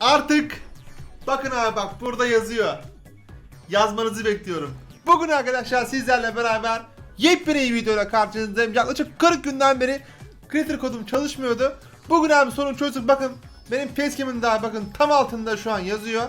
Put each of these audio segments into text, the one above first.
Artık bakın abi bak burada yazıyor. Yazmanızı bekliyorum. Bugün arkadaşlar sizlerle beraber yepyeni bir videoyla karşınızdayım. Yaklaşık 40 günden beri Creator kodum çalışmıyordu. Bugün abi sorun çözdük. Bakın benim facecam'ın daha bakın tam altında şu an yazıyor.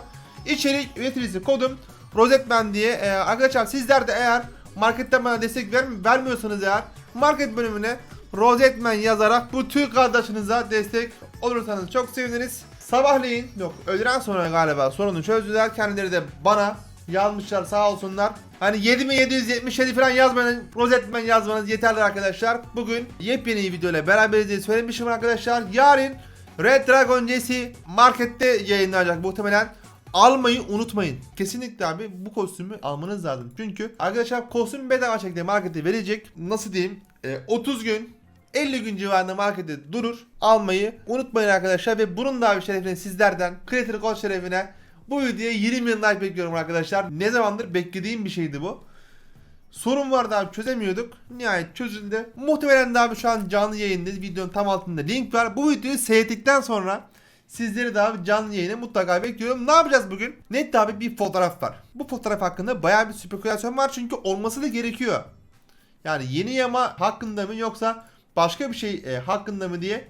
İçerik üreticisi kodum Rosetman diye. Ee, arkadaşlar sizler de eğer marketten bana destek ver vermiyorsanız eğer market bölümüne Rosetman yazarak bu Türk kardeşinize destek olursanız çok seviniriz. Sabahleyin yok öğleden sonra galiba sorunu çözdüler. Kendileri de bana yazmışlar sağ olsunlar. Hani 7777 falan yazmanız, Rosetman yazmanız yeterli arkadaşlar. Bugün yepyeni bir video ile beraberiz diye söylemişim arkadaşlar. Yarın Red Dragon Jesse markette yayınlanacak muhtemelen. Almayı unutmayın. Kesinlikle abi bu kostümü almanız lazım. Çünkü arkadaşlar kostüm bedava şekilde markete verecek. Nasıl diyeyim? Ee, 30 gün 50 gün civarında markette durur. Almayı unutmayın arkadaşlar ve bunun da bir şerefine sizlerden Creator Code şerefine bu videoya 20 bin like bekliyorum arkadaşlar. Ne zamandır beklediğim bir şeydi bu. Sorun vardı abi çözemiyorduk. Nihayet çözüldü. Muhtemelen de abi şu an canlı yayında videonun tam altında link var. Bu videoyu seyrettikten sonra sizleri de abi canlı yayına mutlaka bekliyorum. Ne yapacağız bugün? Net abi bir fotoğraf var. Bu fotoğraf hakkında bayağı bir spekülasyon var çünkü olması da gerekiyor. Yani yeni yama hakkında mı yoksa başka bir şey e, hakkında mı diye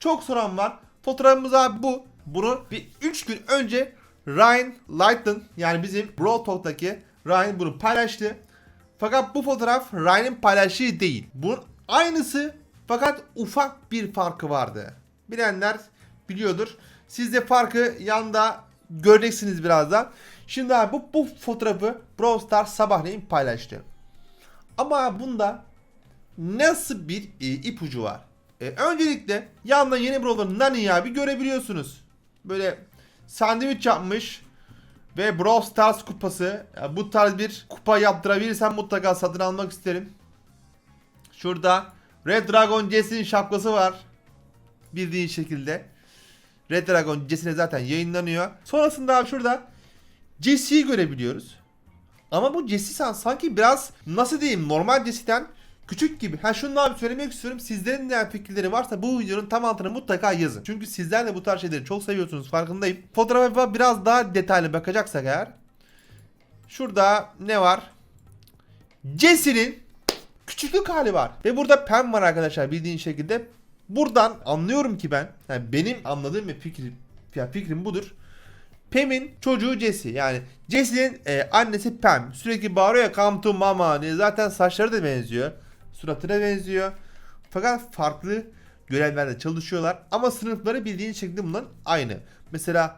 çok soran var. Fotoğrafımız abi bu. Bunu bir 3 gün önce Ryan Lighton yani bizim Brawl Talk'taki Ryan bunu paylaştı. Fakat bu fotoğraf Ryan'ın paylaştığı değil. Bunun aynısı fakat ufak bir farkı vardı. Bilenler biliyordur. Siz de farkı yanda göreceksiniz birazdan. Şimdi abi bu, bu fotoğrafı Brawl Stars sabahleyin paylaştı. Ama bunda nasıl bir e, ipucu var? E, öncelikle yandan yeni Brawler'ın Nani'yi abi görebiliyorsunuz. Böyle sandviç yapmış ve Brawl Stars kupası. Ya bu tarz bir kupa yaptırabilirsem mutlaka satın almak isterim. Şurada Red Dragon Jesse'nin şapkası var. Bildiğin şekilde. Red Dragon Jesse'ne zaten yayınlanıyor. Sonrasında şurada Jesse'yi görebiliyoruz. Ama bu Jesse san- sanki biraz nasıl diyeyim normal Jesse'den küçük gibi. Ha şunu abi söylemek istiyorum. Sizlerin de fikirleri varsa bu videonun tam altına mutlaka yazın. Çünkü sizler de bu tarz şeyleri çok seviyorsunuz farkındayım. Fotoğrafa biraz daha detaylı bakacaksak eğer. Şurada ne var? Jesse'nin küçüklük hali var. Ve burada Pam var arkadaşlar bildiğin şekilde. Buradan anlıyorum ki ben. Yani benim anladığım ve fikrim, ya fikrim budur. Pam'in çocuğu Jesse. Yani Jesse'nin e, annesi Pam. Sürekli bağırıyor ya come to mama diye. Zaten saçları da benziyor. Suratına benziyor. Fakat farklı görevlerde çalışıyorlar. Ama sınıfları bildiğin şekilde bunların aynı. Mesela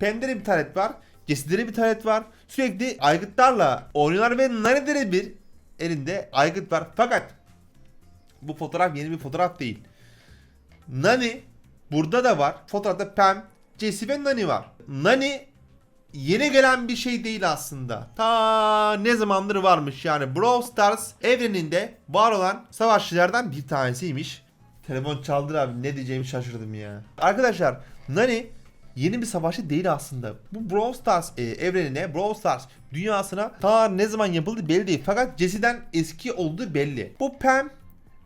Pam'de de bir taret var. Jesse'de de bir taret var. Sürekli aygıtlarla oynuyorlar ve Nani'de bir elinde aygıt var. Fakat bu fotoğraf yeni bir fotoğraf değil. Nani burada da var. Fotoğrafta Pam, Jesse ve Nani var. Nani yeni gelen bir şey değil aslında. Ta ne zamandır varmış yani Brawl Stars evreninde var olan savaşçılardan bir tanesiymiş. Telefon çaldı abi ne diyeceğimi şaşırdım ya. Arkadaşlar Nani yeni bir savaşçı değil aslında. Bu Brawl Stars e, evrenine, Brawl Stars dünyasına ta ne zaman yapıldı belli değil. Fakat Jesse'den eski olduğu belli. Bu Pam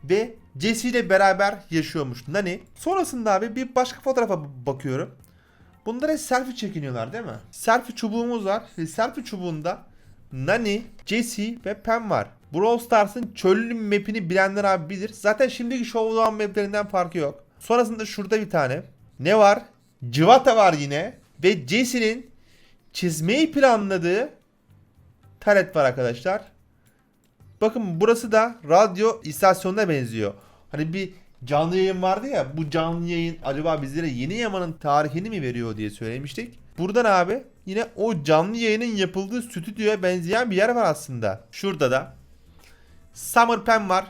ve Jesse ile beraber yaşıyormuş Nani. Sonrasında abi bir başka fotoğrafa bakıyorum. Bunlar hep selfie çekiniyorlar değil mi? Selfie çubuğumuz var. Selfie çubuğunda Nani, Jesse ve Pam var. Brawl Stars'ın çöllü map'ini bilenler abi bilir. Zaten şimdiki Showdown maplerinden farkı yok. Sonrasında şurada bir tane. Ne var? Civata var yine. Ve Jesse'nin çizmeyi planladığı taret var arkadaşlar. Bakın burası da radyo istasyonuna benziyor. Hani bir canlı yayın vardı ya bu canlı yayın acaba bizlere yeni yamanın tarihini mi veriyor diye söylemiştik. Buradan abi yine o canlı yayının yapıldığı stüdyoya benzeyen bir yer var aslında. Şurada da Summer Pen var.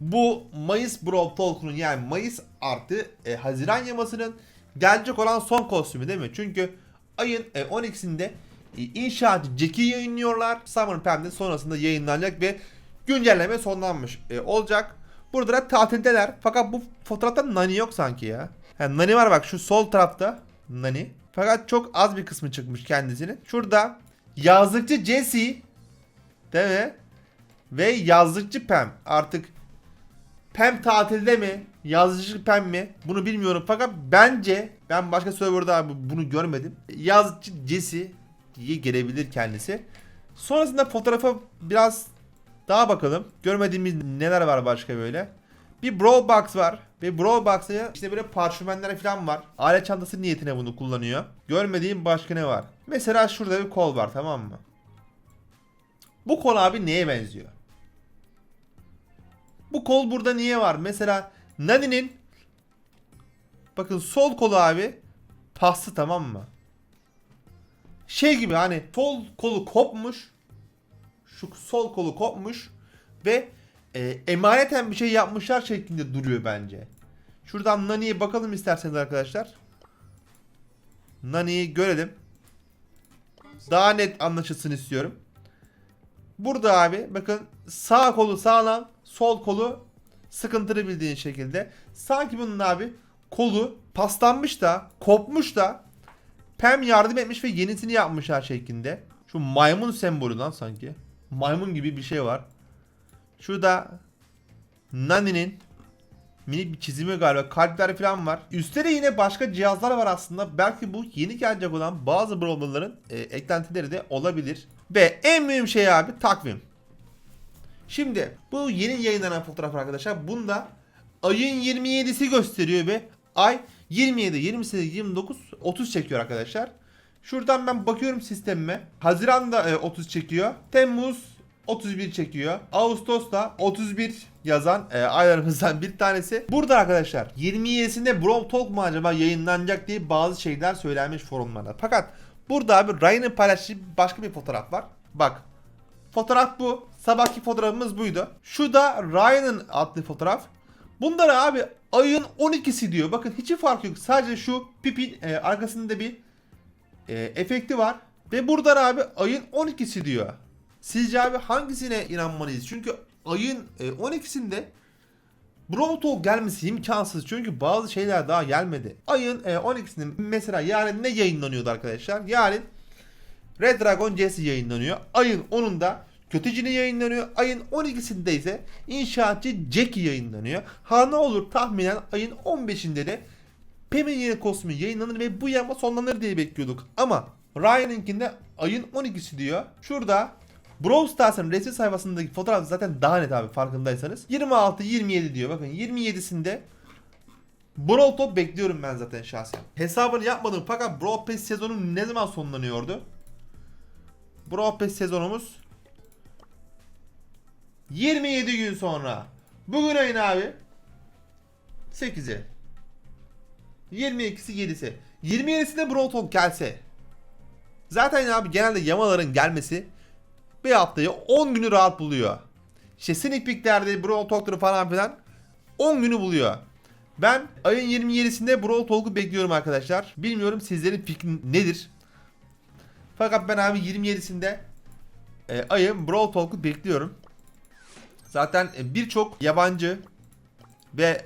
Bu Mayıs Brawl Talk'un yani Mayıs artı e, Haziran yamasının gelecek olan son kostümü değil mi? Çünkü ayın e, 12'sinde e, inşaatçı Jack'i yayınlıyorlar. Summer Pam'de sonrasında yayınlanacak ve güncelleme sonlanmış e, olacak. Burada da tatildeler. Fakat bu fotoğrafta Nani yok sanki ya. Yani Nani var bak şu sol tarafta Nani. Fakat çok az bir kısmı çıkmış kendisinin. Şurada yazlıkçı Jesse değil mi? Ve yazlıkçı Pam. Artık Pam tatilde mi? Yazlıkçı Pam mi? Bunu bilmiyorum fakat bence Ben başka serverda bunu görmedim. Yazıcı Jesse diye gelebilir kendisi. Sonrasında fotoğrafa biraz daha bakalım. Görmediğimiz neler var başka böyle. Bir Brawl Box var. Ve Brawl Box'ta işte böyle parşömenler falan var. Alet çantası niyetine bunu kullanıyor. Görmediğim başka ne var? Mesela şurada bir kol var tamam mı? Bu kol abi neye benziyor? Bu kol burada niye var? Mesela Nani'nin bakın sol kolu abi paslı tamam mı? Şey gibi hani sol kolu kopmuş. Şu sol kolu kopmuş ve e, emaneten bir şey yapmışlar şeklinde duruyor bence. Şuradan Nani'ye bakalım isterseniz arkadaşlar. Nani'yi görelim. Daha net anlaşılsın istiyorum. Burada abi bakın sağ kolu sağlam, sol kolu sıkıntılı bildiğin şekilde. Sanki bunun abi kolu paslanmış da, kopmuş da Pem yardım etmiş ve yenisini yapmışlar şeklinde. Şu maymun sembolü lan sanki. Maymun gibi bir şey var. Şurada Nani'nin minik bir çizimi galiba. Kalpler falan var. Üstte de yine başka cihazlar var aslında. Belki bu yeni gelecek olan bazı brawler'ların e, eklentileri de olabilir. Ve en mühim şey abi takvim. Şimdi bu yeni yayınlanan fotoğraf arkadaşlar. Bunda ayın 27'si gösteriyor ve ay 27, 28, 29, 30 çekiyor arkadaşlar. Şuradan ben bakıyorum sistemime. Haziran'da e, 30 çekiyor. Temmuz 31 çekiyor. Ağustos'ta 31 yazan e, aylarımızdan bir tanesi. Burada arkadaşlar 27'sinde Brawl Talk mu acaba yayınlanacak diye bazı şeyler söylenmiş forumlarda. Fakat burada abi Ryan'ın paylaştığı başka bir fotoğraf var. Bak Fotoğraf bu. Sabahki fotoğrafımız buydu. Şu da Ryan'ın adlı fotoğraf. Bunlar abi ayın 12'si diyor. Bakın hiç fark yok. Sadece şu pipin e, arkasında bir e, efekti var. Ve burada abi ayın 12'si diyor. Sizce abi hangisine inanmalıyız? Çünkü ayın e, 12'sinde Brawl Talk gelmesi imkansız. Çünkü bazı şeyler daha gelmedi. Ayın e, 12'sinde mesela yarın ne yayınlanıyordu arkadaşlar? Yarın Red Dragon CS yayınlanıyor. Ayın 10'unda Kötücüne yayınlanıyor. Ayın 12'sinde ise İnşaatçı Jackie yayınlanıyor. Ha ne olur tahminen ayın 15'inde de Pem'in yeni kostümü yayınlanır ve bu yama sonlanır diye bekliyorduk. Ama Ryan'ınkinde ayın 12'si diyor. Şurada Brawl Stars'ın resmi sayfasındaki fotoğraf zaten daha net abi farkındaysanız. 26-27 diyor. Bakın 27'sinde Brawl Top bekliyorum ben zaten şahsen. Hesabını yapmadım fakat Brawl Pass sezonu ne zaman sonlanıyordu? Brawl Pass sezonumuz 27 gün sonra. Bugün ayın abi 8'i. 22'si 7'si. 27'sinde Brawl Talk gelse. Zaten abi genelde yamaların gelmesi bir haftayı 10 günü rahat buluyor. İşte sneak peeklerde Brawl Talk'ları falan filan 10 günü buluyor. Ben ayın 27'sinde Brawl Talk'u bekliyorum arkadaşlar. Bilmiyorum sizlerin fikri nedir? Fakat ben abi 27'sinde e, ayın Brawl Talk'u bekliyorum. Zaten e, birçok yabancı ve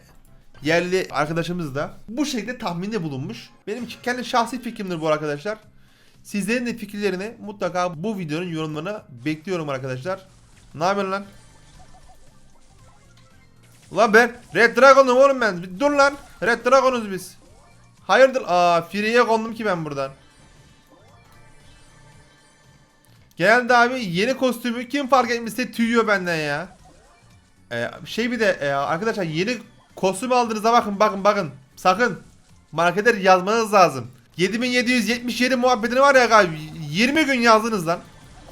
yerli arkadaşımız da bu şekilde tahminde bulunmuş. Benim kendi şahsi fikrimdir bu arkadaşlar. Sizlerin de fikirlerini mutlaka bu videonun yorumlarına bekliyorum arkadaşlar. Ne yapıyorsun lan? Ulan ben Red Dragon'um oğlum ben. Bir dur lan. Red Dragon'uz biz. Hayırdır? Aa Free'ye kondum ki ben buradan. Geldi abi yeni kostümü kim fark etmişse tüyüyor benden ya. Ee, şey bir de e, arkadaşlar yeni kostüm aldığınızda bakın bakın bakın. Sakın markete yazmanız lazım. 7777 muhabbetini var ya abi 20 gün yazdınız lan.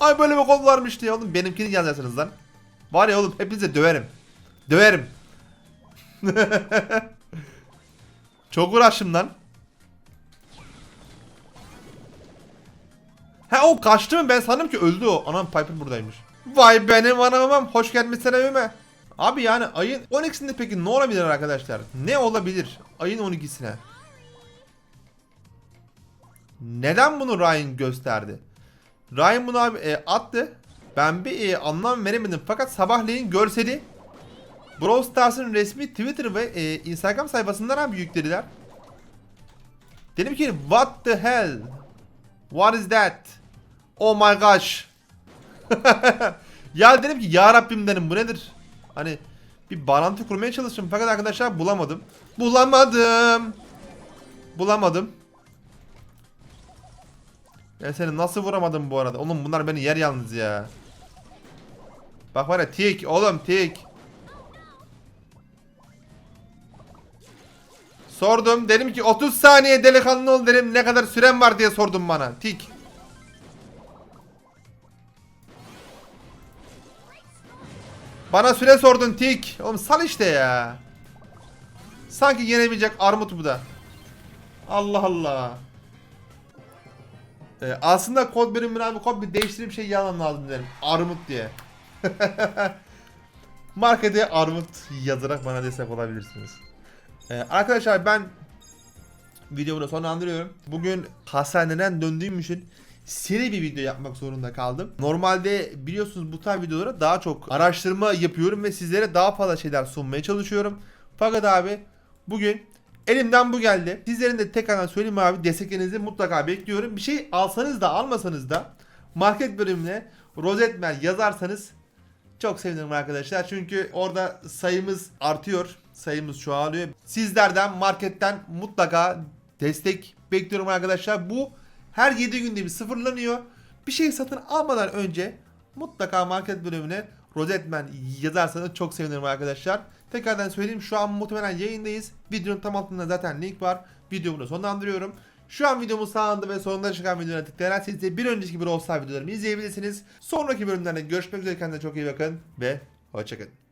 Ay böyle bir kol varmış diye oğlum benimkini yazacaksınız lan. Var ya oğlum hepinize döverim. Döverim. Çok uğraştım lan. He o kaçtı mı ben sandım ki öldü o. Anam Piper buradaymış. Vay benim anamam hoş gelmişsin evime. Abi yani ayın 12'sinde peki ne olabilir arkadaşlar? Ne olabilir ayın 12'sine? Neden bunu Ryan gösterdi? Ryan bunu abi e, attı. Ben bir e, anlam veremedim fakat sabahleyin görseli Brawl Stars'ın resmi Twitter ve e, Instagram sayfasından abi yüklediler. Dedim ki what the hell? What is that? Oh my gosh. ya dedim ki ya Rabbim dedim bu nedir? Hani bir bağlantı kurmaya çalıştım fakat arkadaşlar bulamadım. Bulamadım. Bulamadım. Ben seni nasıl vuramadım bu arada? Oğlum bunlar beni yer yalnız ya. Bak var ya tik oğlum tik. Sordum dedim ki 30 saniye delikanlı ol dedim ne kadar süren var diye sordum bana tik. Bana süre sordun tik. Oğlum sal işte ya. Sanki yenebilecek armut bu da. Allah Allah. Ee, aslında kod bölümünü abi kod bir değiştirip şey yalan lazım derim. Armut diye. Markete armut yazarak bana destek olabilirsiniz. Ee, arkadaşlar ben videomu da sonlandırıyorum. Bugün hastaneden döndüğüm için seri bir video yapmak zorunda kaldım. Normalde biliyorsunuz bu tarz videolara daha çok araştırma yapıyorum ve sizlere daha fazla şeyler sunmaya çalışıyorum. Fakat abi bugün elimden bu geldi. Sizlerin de tekrardan söyleyeyim abi desteklerinizi mutlaka bekliyorum. Bir şey alsanız da almasanız da market bölümüne rozetmel yazarsanız çok sevinirim arkadaşlar. Çünkü orada sayımız artıyor. Sayımız çoğalıyor. Sizlerden marketten mutlaka destek bekliyorum arkadaşlar. Bu her 7 günde bir sıfırlanıyor. Bir şey satın almadan önce mutlaka market bölümüne Rozetman yazarsanız çok sevinirim arkadaşlar. Tekrardan söyleyeyim şu an muhtemelen yayındayız. Videonun tam altında zaten link var. Videomu da sonlandırıyorum. Şu an videomun sağında ve sonunda çıkan videolara tıklayarak de bir önceki bir Star videolarımı izleyebilirsiniz. Sonraki bölümlerde görüşmek üzere kendinize çok iyi bakın ve hoşçakalın.